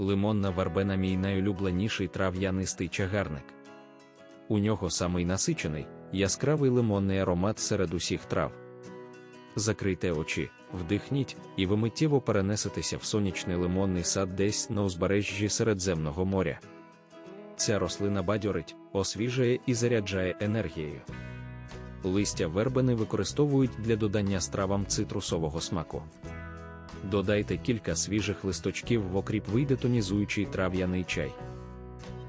Лимонна вербена мій найулюбленіший трав'янистий чагарник. У нього самий насичений, яскравий лимонний аромат серед усіх трав. Закрийте очі, вдихніть, і ви миттєво перенесетеся в сонячний лимонний сад десь на узбережжі Середземного моря. Ця рослина бадьорить, освіжує і заряджає енергією. Листя вербени використовують для додання стравам цитрусового смаку. Додайте кілька свіжих листочків в окріп вийде тонізуючий трав'яний чай.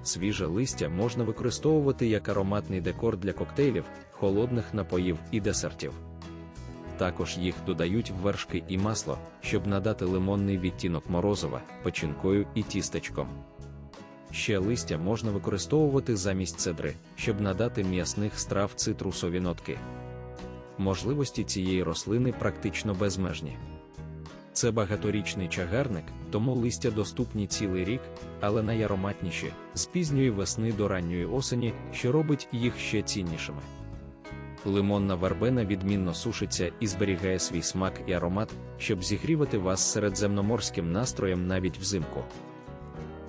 Свіже листя можна використовувати як ароматний декор для коктейлів, холодних напоїв і десертів. Також їх додають в вершки і масло, щоб надати лимонний відтінок морозова, печінкою і тістечком. Ще листя можна використовувати замість цедри, щоб надати м'ясних страв цитрусові нотки. Можливості цієї рослини практично безмежні. Це багаторічний чагарник, тому листя доступні цілий рік, але найароматніші з пізньої весни до ранньої осені, що робить їх ще ціннішими. Лимонна вербена відмінно сушиться і зберігає свій смак і аромат, щоб зігрівати вас середземноморським настроєм навіть взимку.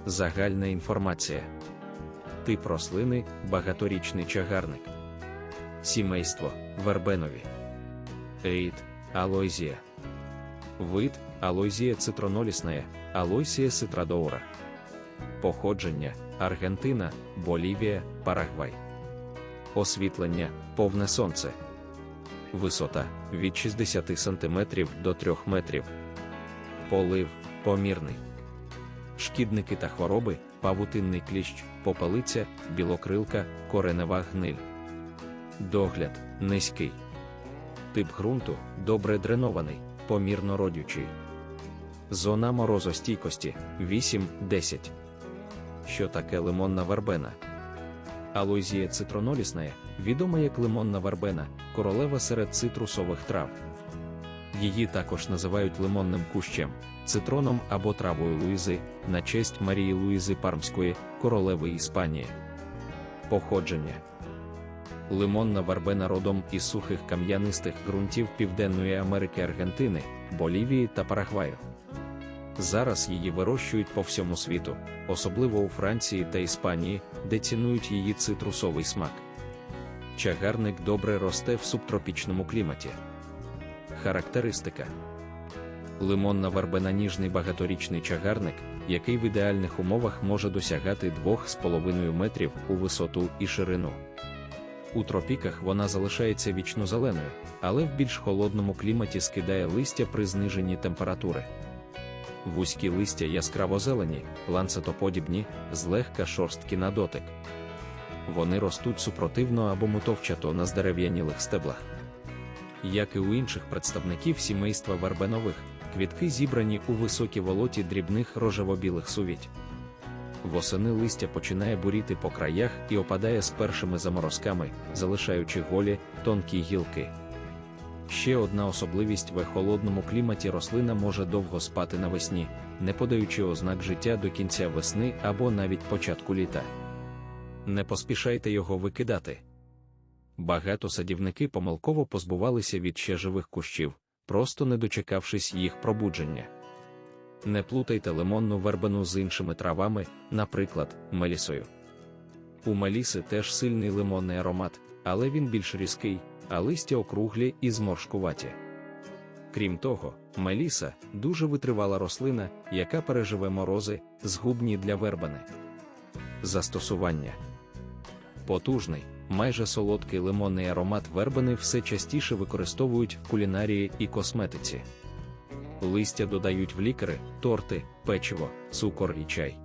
Загальна інформація. Тип рослини багаторічний чагарник. Сімейство вербенові. Ейд алойзія. Вид алойзія цитронолісна, алойсія цитрадоура. Походження Аргентина, Болівія, Парагвай. Освітлення повне сонце. Висота від 60 см до 3 метрів. Полив помірний. Шкідники та хвороби, павутинний кліщ, попелиця, білокрилка, коренева гниль. Догляд низький. Тип ґрунту добре дренований, помірно родючий. Зона морозостійкості 8-10. Що таке лимонна вербена? Алойзія цитронолісна, відома як лимонна вербена, королева серед цитрусових трав. Її також називають лимонним кущем, цитроном або травою Луїзи, на честь Марії Луїзи Пармської, королеви Іспанії. Походження Лимонна вербена родом із сухих кам'янистих ґрунтів Південної Америки Аргентини, Болівії та Парагваю. Зараз її вирощують по всьому світу, особливо у Франції та Іспанії, де цінують її цитрусовий смак. Чагарник добре росте в субтропічному кліматі. Характеристика Лимонна вербена ніжний багаторічний чагарник, який в ідеальних умовах може досягати 2,5 метрів у висоту і ширину. У тропіках вона залишається вічно зеленою, але в більш холодному кліматі скидає листя при зниженні температури. Вузькі листя яскраво зелені, ланцетоподібні, злегка шорсткі на дотик. Вони ростуть супротивно або мутовчато на здерев'янілих стеблах. Як і у інших представників сімейства вербенових, квітки зібрані у високі волоті дрібних рожево-білих сувіть. Восени листя починає буріти по краях і опадає з першими заморозками, залишаючи голі, тонкі гілки. Ще одна особливість в холодному кліматі рослина може довго спати навесні, не подаючи ознак життя до кінця весни або навіть початку літа. Не поспішайте його викидати. Багато садівники помилково позбувалися від ще живих кущів, просто не дочекавшись їх пробудження. Не плутайте лимонну вербену з іншими травами, наприклад, мелісою. У меліси теж сильний лимонний аромат, але він більш різкий, а листя округлі і зморшкуваті. Крім того, меліса дуже витривала рослина, яка переживе морози, згубні для вербени. Застосування потужний, майже солодкий лимонний аромат вербени все частіше використовують в кулінарії і косметиці. Листя додають в лікари, торти, печиво, цукор і чай.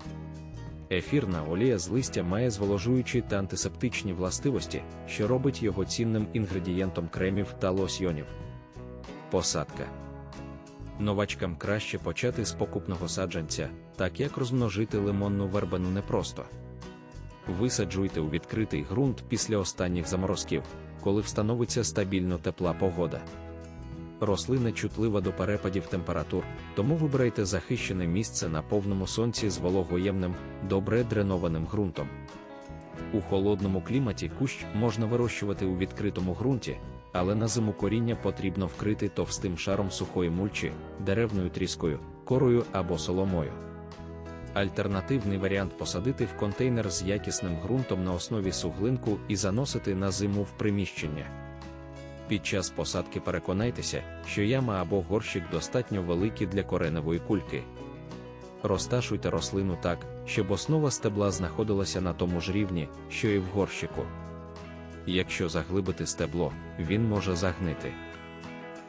Ефірна олія з листя має зволожуючі та антисептичні властивості, що робить його цінним інгредієнтом кремів та лосьйонів. Посадка новачкам краще почати з покупного саджанця, так як розмножити лимонну вербену непросто. Висаджуйте у відкритий ґрунт після останніх заморозків, коли встановиться стабільно тепла погода. Рослина чутлива до перепадів температур, тому вибирайте захищене місце на повному сонці з вологоємним, добре дренованим ґрунтом. У холодному кліматі кущ можна вирощувати у відкритому ґрунті, але на зиму коріння потрібно вкрити товстим шаром сухої мульчі, деревною тріскою, корою або соломою. Альтернативний варіант посадити в контейнер з якісним ґрунтом на основі суглинку і заносити на зиму в приміщення. Під час посадки переконайтеся, що яма або горщик достатньо великі для кореневої кульки. Розташуйте рослину так, щоб основа стебла знаходилася на тому ж рівні, що і в горщику. Якщо заглибити стебло, він може загнити.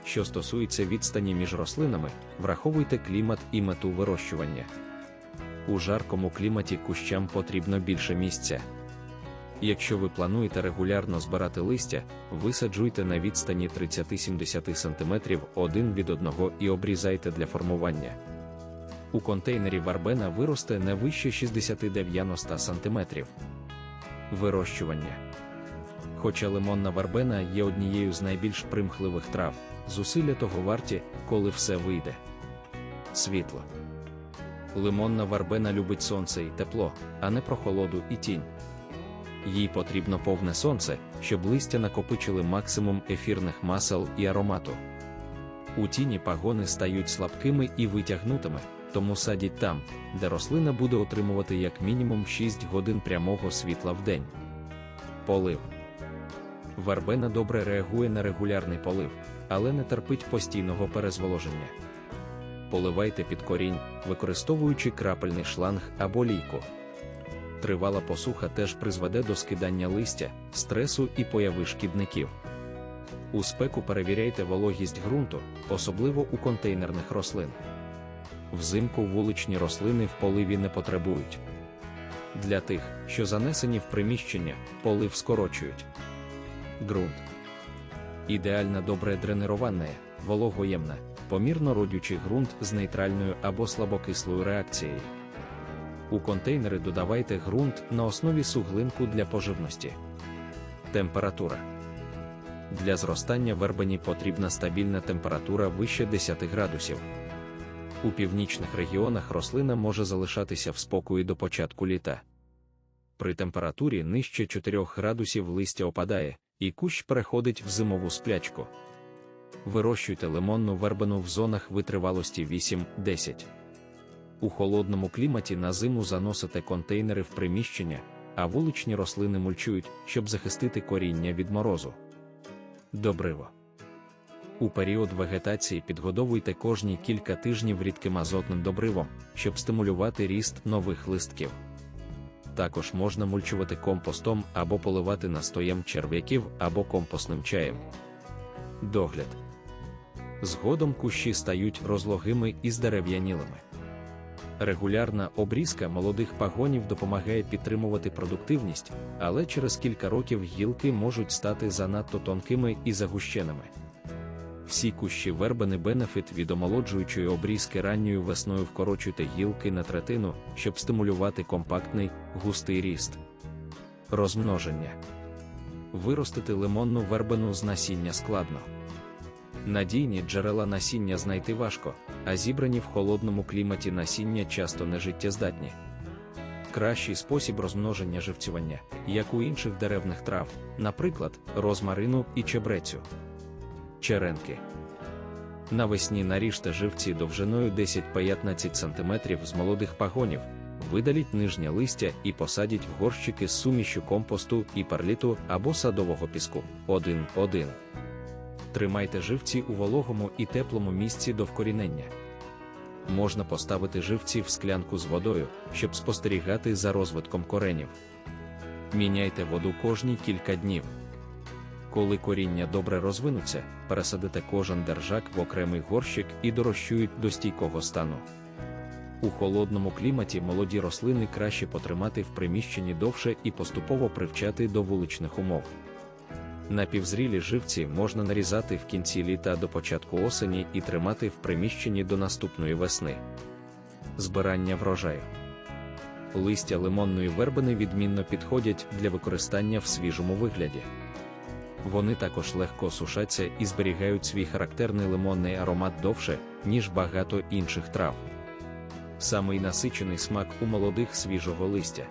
Що стосується відстані між рослинами, враховуйте клімат і мету вирощування. У жаркому кліматі кущам потрібно більше місця. Якщо ви плануєте регулярно збирати листя, висаджуйте на відстані 30-70 см один від одного і обрізайте для формування. У контейнері варбена виросте не вище 60-90 см. Вирощування. Хоча лимонна варбена є однією з найбільш примхливих трав, зусилля того варті, коли все вийде. Світло. Лимонна варбена любить сонце і тепло, а не прохолоду і тінь. Їй потрібно повне сонце, щоб листя накопичили максимум ефірних масел і аромату. У тіні пагони стають слабкими і витягнутими, тому садіть там, де рослина буде отримувати як мінімум 6 годин прямого світла в день. Полив. Варбена добре реагує на регулярний полив, але не терпить постійного перезволоження. Поливайте під корінь, використовуючи крапельний шланг або лійку. Тривала посуха теж призведе до скидання листя, стресу і появи шкідників. У спеку перевіряйте вологість ґрунту, особливо у контейнерних рослин. Взимку вуличні рослини в поливі не потребують. Для тих, що занесені в приміщення, полив скорочують. Ґрунт. Ідеально добре дренироване, вологоємне, помірно родючий ґрунт з нейтральною або слабокислою реакцією. У контейнери додавайте ґрунт на основі суглинку для поживності. Температура. Для зростання вербені потрібна стабільна температура вище 10 градусів. У північних регіонах рослина може залишатися в спокої до початку літа. При температурі нижче 4 градусів листя опадає, і кущ переходить в зимову сплячку. Вирощуйте лимонну вербену в зонах витривалості 8-10. У холодному кліматі на зиму заносите контейнери в приміщення, а вуличні рослини мульчують, щоб захистити коріння від морозу. Добриво. У період вегетації підгодовуйте кожні кілька тижнів рідким азотним добривом, щоб стимулювати ріст нових листків. Також можна мульчувати компостом або поливати настоєм черв'яків або компостним чаєм. Догляд. Згодом кущі стають розлогими і здерев'янілими. Регулярна обрізка молодих пагонів допомагає підтримувати продуктивність, але через кілька років гілки можуть стати занадто тонкими і загущеними. Всі кущі вербени бенефіт від омолоджуючої обрізки ранньою весною вкорочуйте гілки на третину, щоб стимулювати компактний, густий ріст. Розмноження. Виростити лимонну вербену з насіння складно. Надійні джерела насіння знайти важко, а зібрані в холодному кліматі насіння часто нежиттєздатні. Кращий спосіб розмноження живцювання, як у інших деревних трав, наприклад, розмарину і чебрецю. Черенки. Навесні наріжте живці довжиною 10-15 см з молодих пагонів, видаліть нижнє листя і посадіть в горщики з сумішю компосту і перліту або садового піску 1-1. Тримайте живці у вологому і теплому місці до вкорінення. Можна поставити живці в склянку з водою, щоб спостерігати за розвитком коренів. Міняйте воду кожні кілька днів. Коли коріння добре розвинуться, пересадите кожен держак в окремий горщик і дорощують до стійкого стану. У холодному кліматі молоді рослини краще потримати в приміщенні довше і поступово привчати до вуличних умов. Напівзрілі живці можна нарізати в кінці літа до початку осені і тримати в приміщенні до наступної весни. Збирання врожаю. Листя лимонної вербени відмінно підходять для використання в свіжому вигляді. Вони також легко сушаться і зберігають свій характерний лимонний аромат довше, ніж багато інших трав. Самий насичений смак у молодих свіжого листя.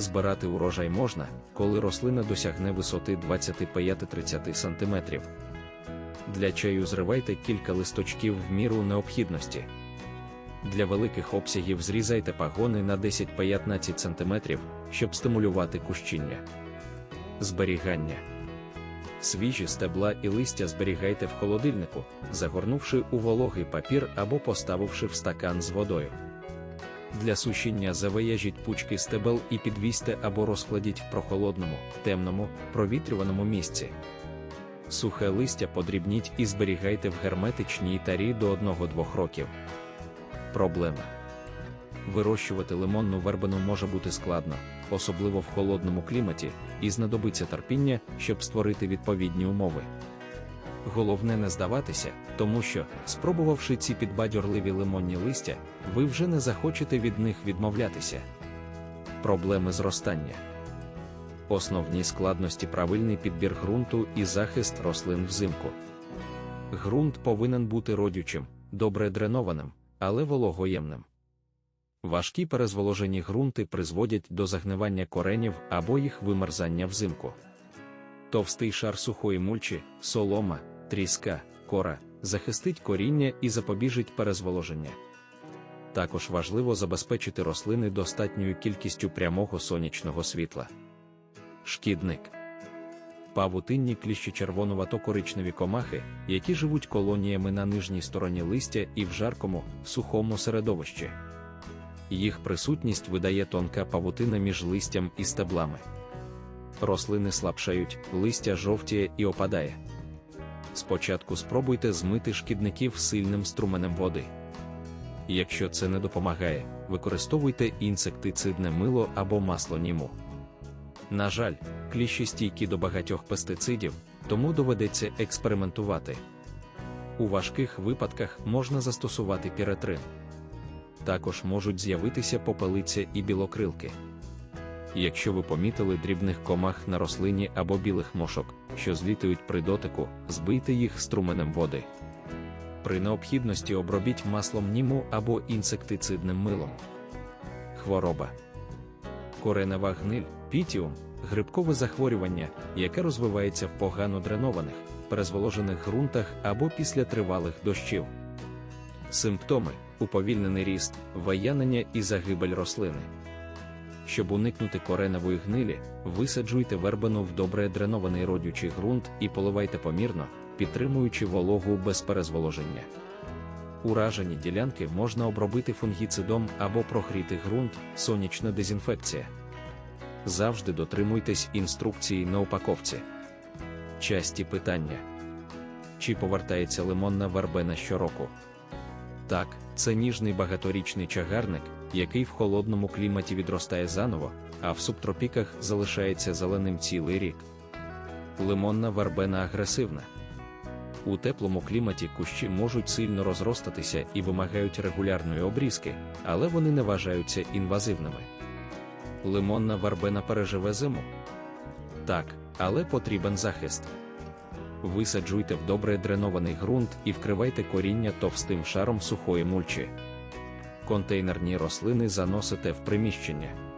Збирати урожай можна, коли рослина досягне висоти 25-30 см. Для чаю зривайте кілька листочків в міру необхідності. Для великих обсягів зрізайте пагони на 10-15 см, щоб стимулювати кущіння. Зберігання. Свіжі стебла і листя зберігайте в холодильнику, загорнувши у вологий папір або поставивши в стакан з водою. Для сушіння завияжіть пучки стебел і підвісьте або розкладіть в прохолодному, темному, провітрюваному місці. Сухе листя подрібніть і зберігайте в герметичній тарі до 1-2 років. Проблема. Вирощувати лимонну вербену може бути складно, особливо в холодному кліматі, і знадобиться терпіння, щоб створити відповідні умови. Головне не здаватися, тому що, спробувавши ці підбадьорливі лимонні листя, ви вже не захочете від них відмовлятися. Проблеми зростання. Основні складності правильний підбір ґрунту і захист рослин взимку. Ґрунт повинен бути родючим, добре дренованим, але вологоємним. Важкі перезволожені ґрунти призводять до загнивання коренів або їх вимерзання взимку. Товстий шар сухої мульчі, солома, тріска, кора захистить коріння і запобіжить перезволоження. Також важливо забезпечити рослини достатньою кількістю прямого сонячного світла. Шкідник павутинні кліщі червонувато-коричневі комахи, які живуть колоніями на нижній стороні листя і в жаркому, сухому середовищі. Їх присутність видає тонка павутина між листям і стеблами. Рослини слабшають, листя жовтіє і опадає. Спочатку спробуйте змити шкідників сильним струменем води. Якщо це не допомагає, використовуйте інсектицидне мило або масло німу. На жаль, кліщі стійкі до багатьох пестицидів, тому доведеться експериментувати. У важких випадках можна застосувати піретрин. Також можуть з'явитися попелиця і білокрилки. Якщо ви помітили дрібних комах на рослині або білих мошок, що злітають при дотику, збийте їх струменем води. При необхідності обробіть маслом німу або інсектицидним милом. Хвороба. Коренева гниль, пітіум, грибкове захворювання, яке розвивається в погано дренованих, перезволожених ґрунтах або після тривалих дощів. Симптоми уповільнений ріст, ваянення і загибель рослини. Щоб уникнути кореневої гнилі, висаджуйте вербену в добре дренований родючий ґрунт і поливайте помірно, підтримуючи вологу без перезволоження. Уражені ділянки можна обробити фунгіцидом або прогріти ґрунт, сонячна дезінфекція. Завжди дотримуйтесь інструкції на упаковці. Часті питання: чи повертається лимонна вербена щороку? Так, це ніжний багаторічний чагарник, який в холодному кліматі відростає заново, а в субтропіках залишається зеленим цілий рік. Лимонна вербена агресивна. У теплому кліматі кущі можуть сильно розростатися і вимагають регулярної обрізки, але вони не вважаються інвазивними. Лимонна вербена переживе зиму. Так, але потрібен захист. Висаджуйте в добре дренований ґрунт і вкривайте коріння товстим шаром сухої мульчі. Контейнерні рослини заносите в приміщення.